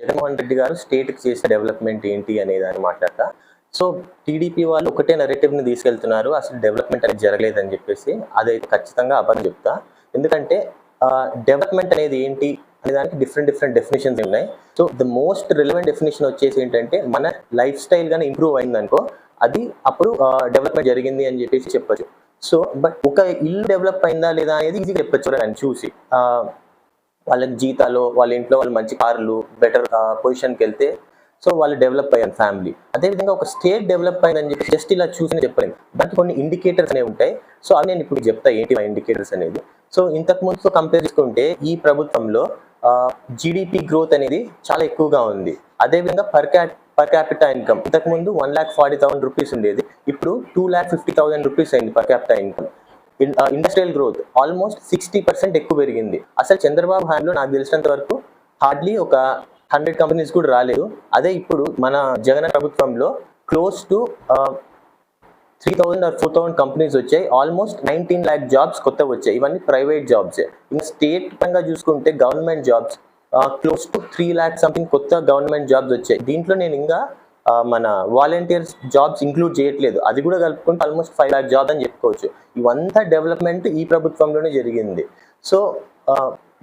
జగన్మోహన్ రెడ్డి గారు స్టేట్కి చేసే డెవలప్మెంట్ ఏంటి అనే దాన్ని మాట్లాడతా. సో టీడీపీ వాళ్ళు ఒకటే నెరేటివ్ని ని తీసుకెళ్తున్నారు. అసలు డెవలప్మెంట్ అనేది జరగలేదని చెప్పేసి అదైతే ఖచ్చితంగా అబద్ధం చెప్తా. ఎందుకంటే డెవలప్మెంట్ అనేది ఏంటి అనే దానికి డిఫరెంట్ డిఫరెంట్ డెఫినేషన్స్ ఉన్నాయి. So the most relevant definition వచ్చేసి ఏంటంటే మన లైఫ్ స్టైల్ కానీ ఇంప్రూవ్ అయిందనుకో అది అప్పుడు డెవలప్మెంట్ జరిగింది అని చెప్పేసి చెప్పచ్చు. సో బట్ ఒక ఇల్లు డెవలప్ అయిందా లేదా అనేది ఈజీగా చెప్పొచ్చు. అని చూసి. వాళ్ళకి జీతాలు వాళ్ళ ఇంట్లో వాళ్ళు మంచి కార్లు బెటర్ పొజిషన్కి వెళ్తే సో వాళ్ళు డెవలప్ అయ్యారు ఫ్యామిలీ అదేవిధంగా ఒక స్టేట్ డెవలప్ అయిందని చెప్పి జస్ట్ ఇలా చూసి చెప్పలేము దానికి కొన్ని ఇండికేటర్స్ అనేవి ఉంటాయి. సో అవి నేను ఇప్పుడు చెప్తా ఏంటి ఆ ఇండికేటర్స్ అనేది. సో ఇంతకు ముందుతో కంపేర్ చేసుకుంటే ఈ ప్రభుత్వంలో జీడిపి గ్రోత్ అనేది చాలా ఎక్కువగా ఉంది. అదేవిధంగా per cat per capita income ఇంతకు ముందు one lakh forty thousand rupees ఉండేది. ఇప్పుడు two lakh fifty thousand rupees అయింది per capita income industrial growth almost sixty percent ఎక్కువ పెరిగింది. అసలు చంద్రబాబు హ్యాండ్లో నాకు తెలిసినంత వరకు హార్డ్లీ ఒక హండ్రెడ్ కంపెనీస్ కూడా రాలేదు. అదే ఇప్పుడు మన జగన్ ప్రభుత్వంలో close to three thousand or four thousand companies వచ్చాయి. ఆల్మోస్ట్ నైన్టీన్ ల్యాక్ జాబ్స్ కొత్త వచ్చాయి. ఇవన్నీ ప్రైవేట్ జాబ్స్ ఇంకా స్టేట్ పరంగా చూసుకుంటే government jobs close to three lakh something కొత్త గవర్నమెంట్ జాబ్స్ వచ్చాయి. దీంట్లో నేను ఇంకా మన వాలంటీర్స్ జాబ్స్ ఇంక్లూడ్ చేయట్లేదు. అది కూడా కలుపుకుంటే ఆల్మోస్ట్ ఫైవ్ ల్యాక్ జాబ్ అని చెప్పుకోవచ్చు. ఇవంతా డెవలప్మెంట్ ఈ ప్రభుత్వంలోనే జరిగింది. So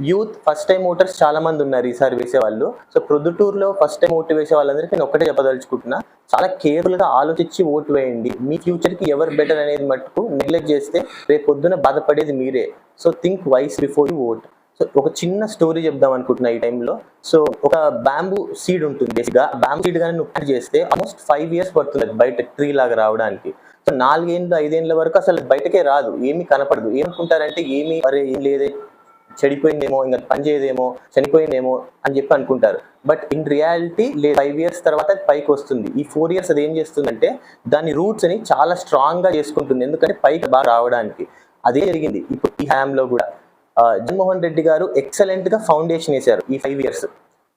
youth first time voters చాలా మంది ఉన్నారు ఈసారి వేసే వాళ్ళు. సో ప్రొద్దుటూరులో ఫస్ట్ టైం ఓటు వేసే వాళ్ళందరికీ నేను ఒకటే చెప్పదలుచుకుంటున్నా. చాలా కేర్ఫుల్గా ఆలోచించి ఓటు వేయండి. మీ ఫ్యూచర్కి ఎవరు బెటర్ అనేది మట్టుకు నెగ్లెక్ట్ చేస్తే రేపు పొద్దున బాధపడేది మీరే. So think twice before you vote so ఒక చిన్న స్టోరీ చెప్దాం అనుకుంటున్నా ఈ టైంలో. సో ఒక బ్యాంబూ సీడ్ ఉంటుంది బేసిక్గా. బ్యాంబూ సీడ్ కానీ నువ్వు plant చేస్తే ఆల్మోస్ట్ ఫైవ్ ఇయర్స్ పడుతుంది బయట ట్రీ లాగా రావడానికి. సో నాలుగేళ్ళు ఐదేళ్ళ వరకు అసలు బయటకే రాదు. ఏమీ కనపడదు. ఏమనుకుంటారంటే ఏమీ అరే ఏం లేదే చెడిపోయిందేమో ఇంకా పని చేయదేమో చనిపోయిందేమో అని చెప్పి అనుకుంటారు. బట్ ఇన్ రియాలిటీ లేదు ఫైవ్ ఇయర్స్ తర్వాత అది పైకి వస్తుంది. ఈ ఫోర్ ఇయర్స్ అది ఏం చేస్తుందంటే దాని రూట్స్ అని చాలా స్ట్రాంగ్గా చేసుకుంటుంది. ఎందుకంటే పైకి బాగా రావడానికి. అదే జరిగింది. ఇప్పుడు ఈ హ్యామ్లో కూడా. జగన్మోహన్ రెడ్డి గారు ఎక్సలెంట్గా ఫౌండేషన్ వేశారు ఈ ఫైవ్ ఇయర్స్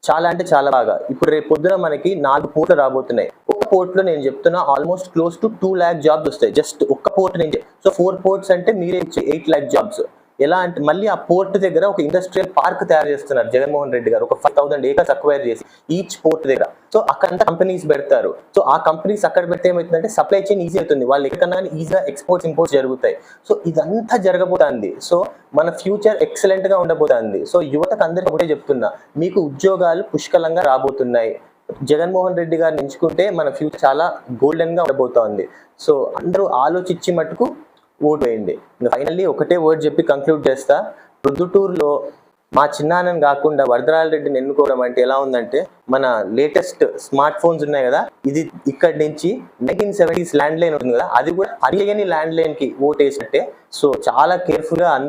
చాలా అంటే చాలా బాగా. ఇప్పుడు రేపు పొద్దున మనకి నాలుగు పోర్ట్లు రాబోతున్నాయి. ఒక పోర్ట్లో నేను చెప్తున్నా almost close to two lakh jobs వస్తాయి. జస్ట్ ఒక్క పోర్ట్ నుంచి సో ఫోర్ పోర్ట్స్ అంటే మీరే ఎయిట్ ల్యాక్ జాబ్స్ ఎలా అంటే మళ్ళీ ఆ పోర్ట్ దగ్గర ఒక ఇండస్ట్రియల్ పార్క్ తయారు చేస్తున్నారు జగన్మోహన్ రెడ్డి గారు. ఒక ఫైవ్ థౌసండ్ ఏకర్స్ అక్వైర్ చేసి ఈచ్ పోర్ట్ దగ్గర. సో అక్కడంతా కంపెనీస్ పెడతారు. సో ఆ కంపెనీస్ అక్కడ పెడితే ఏమవుతుందంటే సప్లై చైన్ ఈజీ అవుతుంది. వాళ్ళు ఎక్కడన్నా ఈజీగా ఎక్స్పోర్ట్స్ ఇంపోర్ట్స్ జరుగుతాయి. సో ఇదంతా జరగబోతుంది. సో మన ఫ్యూచర్ ఎక్సలెంట్గా ఉండబోతుంది. సో యువతకు అందరికీ ఒకటే చెప్తున్నా. మీకు ఉద్యోగాలు పుష్కలంగా రాబోతున్నాయి. జగన్మోహన్ రెడ్డి గారిని ఎంచుకుంటే మన ఫ్యూచర్ చాలా గోల్డెన్గా ఉండబోతోంది. సో అందరూ ఆలోచించి మటుకు ఓట్ వేయండి ఇంకా ఫైనల్లీ ఒకటే వర్డ్ చెప్పి కంక్లూడ్ చేస్తా. రుద్దుటూరులో మా చిన్నాన్నని కాకుండా వరదరాల రెడ్డిని ఎన్నుకోవడం అంటే ఎలా ఉందంటే మన లేటెస్ట్ స్మార్ట్ ఫోన్స్ ఉన్నాయి కదా ఇది ఇక్కడి నుంచి నైన్టీన్ సెవెంటీస్ ల్యాండ్ లైన్ ఉంది కదా అది కూడా అరియని ల్యాండ్ లైన్కి ఓట్ వేసినట్టే సో చాలా కేర్ఫుల్గా అందరూ